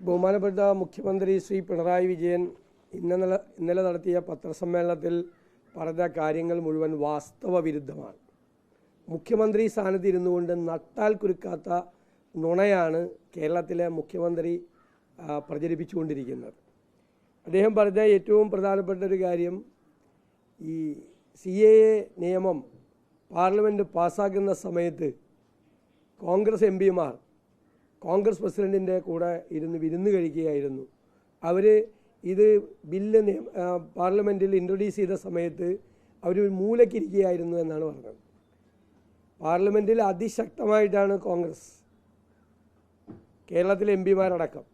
ബഹുമാനപ്പെട്ട മുഖ്യമന്ത്രി ശ്രീ പിണറായി വിജയൻ ഇന്നലെ ഇന്നലെ നടത്തിയ പത്രസമ്മേളനത്തിൽ പറഞ്ഞ കാര്യങ്ങൾ മുഴുവൻ വാസ്തവ വിരുദ്ധമാണ് മുഖ്യമന്ത്രി സ്ഥാനത്ത് ഇരുന്നു കൊണ്ട് നട്ടാൽ കുരുക്കാത്ത നുണയാണ് കേരളത്തിലെ മുഖ്യമന്ത്രി പ്രചരിപ്പിച്ചുകൊണ്ടിരിക്കുന്നത്. അദ്ദേഹം പറഞ്ഞ ഏറ്റവും പ്രധാനപ്പെട്ട ഒരു കാര്യം ഈ സി എ എ നിയമം പാർലമെന്റ് പാസ്സാക്കുന്ന സമയത്ത് കോൺഗ്രസ് എം പിമാർ കോൺഗ്രസ് പ്രസിഡന്റിന്റെ കൂടെ ഇരുന്ന് വിരുന്ന് കഴിക്കുകയായിരുന്നു. അവർ ഇത് ബില്ല് പാർലമെന്റിൽ ഇൻട്രൊഡ്യൂസ് ചെയ്ത സമയത്ത് അവർ മൂലക്കിരിക്കുകയായിരുന്നു എന്നാണ് പറഞ്ഞത്. പാർലമെന്റിൽ അതിശക്തമായിട്ടാണ് കോൺഗ്രസ്. കേരളത്തിലെ എം പിമാരടക്കം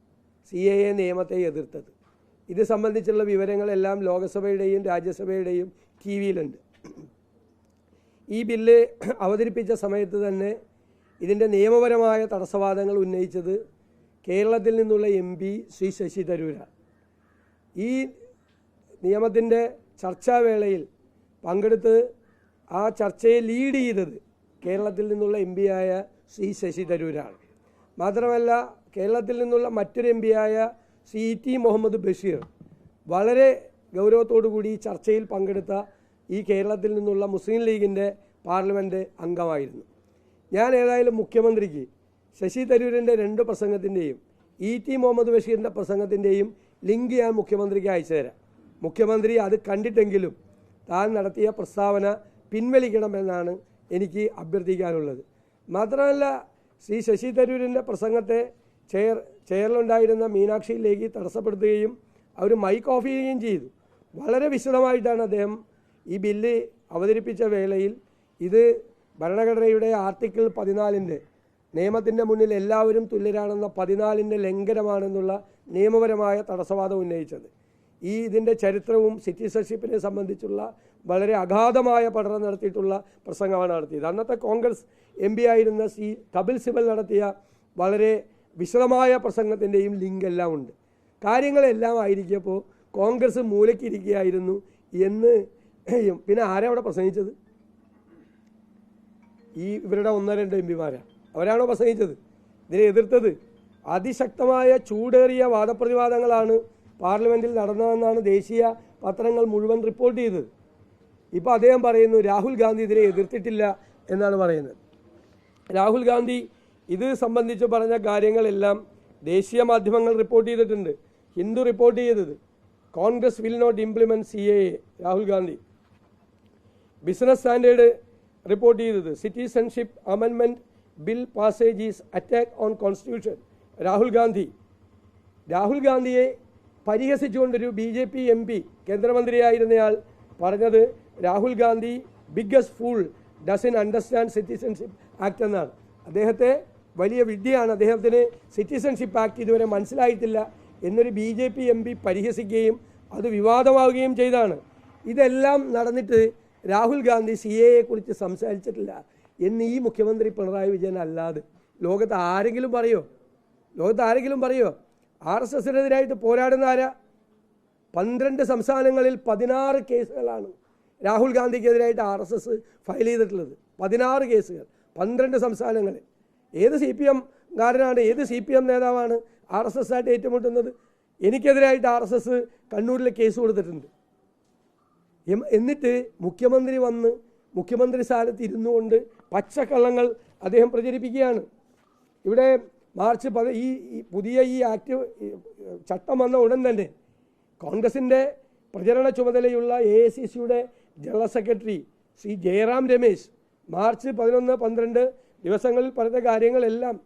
സി എ എ നിയമത്തെ എതിർത്തത്. ഇത് സംബന്ധിച്ചുള്ള വിവരങ്ങളെല്ലാം ലോകസഭയുടെയും രാജ്യസഭയുടെയും ടി വിയിലുണ്ട്. ഈ ബില്ല് അവതരിപ്പിച്ച സമയത്ത് തന്നെ ഇതിന്റെ നിയമപരമായ തടസ്സവാദങ്ങൾ ഉന്നയിച്ചത് കേരളത്തിൽ നിന്നുള്ള എം പി ശ്രീ ശശി തരൂര ഈ നിയമത്തിന്റെ ചർച്ചാവേളയിൽ പങ്കെടുത്ത് ആ ചർച്ചയെ ലീഡ് ചെയ്തത് കേരളത്തിൽ നിന്നുള്ള എം പിയായ ശ്രീ ശശി തരൂരാണ്. മാത്രമല്ല കേരളത്തിൽ നിന്നുള്ള മറ്റൊരു എം പിയായ സി ടി മുഹമ്മദ് ബഷീർ വളരെ കൂടി ചർച്ചയിൽ പങ്കെടുത്ത ഈ കേരളത്തിൽ നിന്നുള്ള മുസ്ലിം ലീഗിന്റെ പാർലമെന്റ് അംഗമായിരുന്നു. ഞാൻ ഏതായാലും മുഖ്യമന്ത്രിക്ക് ശശി തരൂരിന്റെ രണ്ട് പ്രസംഗത്തിന്റെയും ഇ ടി മുഹമ്മദ് ബഷീറിന്റെ പ്രസംഗത്തിന്റെയും ലിങ്ക് ഞാൻ മുഖ്യമന്ത്രിക്ക് അയച്ചു തരാം. മുഖ്യമന്ത്രി അത് കണ്ടിട്ടെങ്കിലും താൻ നടത്തിയ പ്രസ്താവന പിൻവലിക്കണമെന്നാണ് എനിക്ക് അഭ്യർത്ഥിക്കാനുള്ളത്. മാത്രമല്ല ശ്രീ ശശി തരൂരിന്റെ പ്രസംഗത്തെ ചെയർ ചെയറിലുണ്ടായിരുന്ന മീനാക്ഷി ലേഖി തടസ്സപ്പെടുത്തുകയും അവർ മൈക്ക് ഓഫ് ചെയ്യുകയും ചെയ്തു. വളരെ വിശദമായിട്ടാണ് അദ്ദേഹം ഈ ബില്ല് അവതരിപ്പിച്ച വേളയിൽ ഇത് ഭരണഘടനയുടെ ആർട്ടിക്കിൾ പതിനാലിന്റെ നിയമത്തിന്റെ മുന്നിൽ എല്ലാവരും തുല്യരാണെന്ന പതിനാലിന്റെ ലംഘനമാണെന്നുള്ള നിയമപരമായ തടസ്സവാദം ഉന്നയിച്ചത്. ഈ ഇതിന്റെ ചരിത്രവും സിറ്റിസൺഷിപ്പിനെ സംബന്ധിച്ചുള്ള വളരെ അഗാധമായ പഠനം നടത്തിയിട്ടുള്ള പ്രസംഗമാണ് നടത്തിയത്. അന്നത്തെ കോൺഗ്രസ് എം പി ആയിരുന്ന സി കപിൽ സിബൽ നടത്തിയ വളരെ വിശദമായ പ്രസംഗത്തിന്റെയും ലിങ്ക് എല്ലാം ഉണ്ട്. കാര്യങ്ങളെല്ലാം ആയിരിക്കപ്പോൾ കോൺഗ്രസ് മൂലക്കിരിക്കുകയായിരുന്നു എന്ന് പിന്നെ ആരാ അവിടെ പ്രസംഗിച്ചത്? ഈ ഇവരുടെ ഒന്നോ രണ്ടോ എം പിമാരാണ് അവരാണോ പ്രസംഗിച്ചത്? ഇതിനെ എതിർത്തത് അതിശക്തമായ ചൂടേറിയ വാദപ്രതിവാദങ്ങളാണ് പാർലമെന്റിൽ നടന്നതെന്നാണ് ദേശീയ പത്രങ്ങൾ മുഴുവൻ റിപ്പോർട്ട് ചെയ്തത്. ഇപ്പോൾ അദ്ദേഹം പറയുന്നു രാഹുൽ ഗാന്ധി ഇതിനെ എതിർത്തിട്ടില്ല എന്നാണ് പറയുന്നത്. രാഹുൽ ഗാന്ധി ഇത് സംബന്ധിച്ച് പറഞ്ഞ കാര്യങ്ങളെല്ലാം ദേശീയ മാധ്യമങ്ങൾ റിപ്പോർട്ട് ചെയ്തിട്ടുണ്ട്. ഹിന്ദു റിപ്പോർട്ട് ചെയ്തത്. Congress will not implement C A Rahul Gandhi. Business standard report ചെയ്തത്. Citizenship അമെൻമെന്റ് bill passage is attack on constitution Rahul Gandhi. Rahul ഗാന്ധിയെ പരിഹസിച്ചുകൊണ്ടൊരു B J P M P കേന്ദ്രമന്ത്രിയായിരുന്നയാൾ പറഞ്ഞത് Rahul Gandhi biggest fool doesn't understand citizenship act എന്നാണ്. അദ്ദേഹത്തെ വലിയ വിദ്യയാണ് അദ്ദേഹത്തിന് citizenship act ഇതുവരെ മനസ്സിലായിട്ടില്ല എന്നൊരു B J P M P പരിഹസിക്കുകയും അത് വിവാദമാവുകയും ചെയ്താണ്. ഇതെല്ലാം നടന്നിട്ട് രാഹുൽ ഗാന്ധി സി എയെ കുറിച്ച് സംസാരിച്ചിട്ടില്ല. എന്ന് ഈ മുഖ്യമന്ത്രി പിണറായി വിജയൻ അല്ലാതെ. ലോകത്ത് ആരെങ്കിലും പറയോ? ലോകത്ത് ആരെങ്കിലും പറയോ? ആർ എസ് എസിനെതിരായിട്ട് പോരാടുന്ന ആരാ? പന്ത്രണ്ട് സംസ്ഥാനങ്ങളിൽ പതിനാറ് കേസുകളാണ് രാഹുൽ ഗാന്ധിക്കെതിരായിട്ട് ആർ എസ് എസ് ഫയൽ ചെയ്തിട്ടുള്ളത്. പതിനാറ് കേസുകൾ. പന്ത്രണ്ട് സംസ്ഥാനങ്ങളിൽ. ഏത് സി പി എം കാരനാണ്? ഏത് സി പി എം നേതാവാണ് ആർ എസ് എസ് ആയിട്ട് ഏറ്റുമുട്ടുന്നത്? എനിക്കെതിരായിട്ട് ആർ എസ് എസ് കണ്ണൂരിൽ കേസ് കൊടുത്തിട്ടുണ്ട്. എന്നിട്ട് മുഖ്യമന്ത്രി വന്ന് മുഖ്യമന്ത്രി സ്ഥാനത്ത് ഇരുന്നു കൊണ്ട് പച്ചക്കള്ളങ്ങൾ അദ്ദേഹം പ്രചരിപ്പിക്കുകയാണ്. ഇവിടെ മാർച്ച് പതി ഈ പുതിയ ഈ ആക്ട് ചട്ടം വന്ന ഉടൻ തന്നെ കോൺഗ്രസിന്റെ പ്രചരണ ചുമതലയുള്ള എ സി സിയുടെ general secretary Shri Jairam Ramesh March പതിനൊന്ന് പന്ത്രണ്ട് ദിവസങ്ങളിൽ പറഞ്ഞ കാര്യങ്ങളെല്ലാം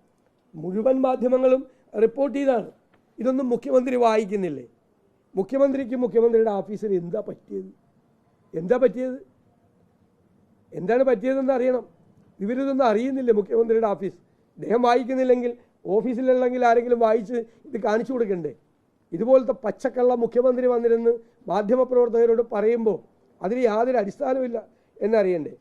മുഴുവൻ മാധ്യമങ്ങളും റിപ്പോർട്ട് ചെയ്താണ്. ഇതൊന്നും മുഖ്യമന്ത്രി വായിക്കുന്നില്ലേ? മുഖ്യമന്ത്രിക്ക് മുഖ്യമന്ത്രിയുടെ ഓഫീസിൽ എന്താ പറ്റിയത്? എന്താ പറ്റിയത്? എന്താണ് പറ്റിയതെന്ന് അറിയണം. ഇവരിതൊന്നും അറിയുന്നില്ല മുഖ്യമന്ത്രിയുടെ ഓഫീസ് അദ്ദേഹം വായിക്കുന്നില്ലെങ്കിൽ ഓഫീസിലുള്ളെങ്കിൽ ആരെങ്കിലും വായിച്ച് ഇത് കാണിച്ചു കൊടുക്കണ്ടേ? ഇതുപോലത്തെ പച്ചക്കള്ള മുഖ്യമന്ത്രി വന്നിരുന്ന് മാധ്യമപ്രവർത്തകരോട് പറയുമ്പോൾ അതിന് യാതൊരു അടിസ്ഥാനമില്ല എന്നറിയണ്ടേ?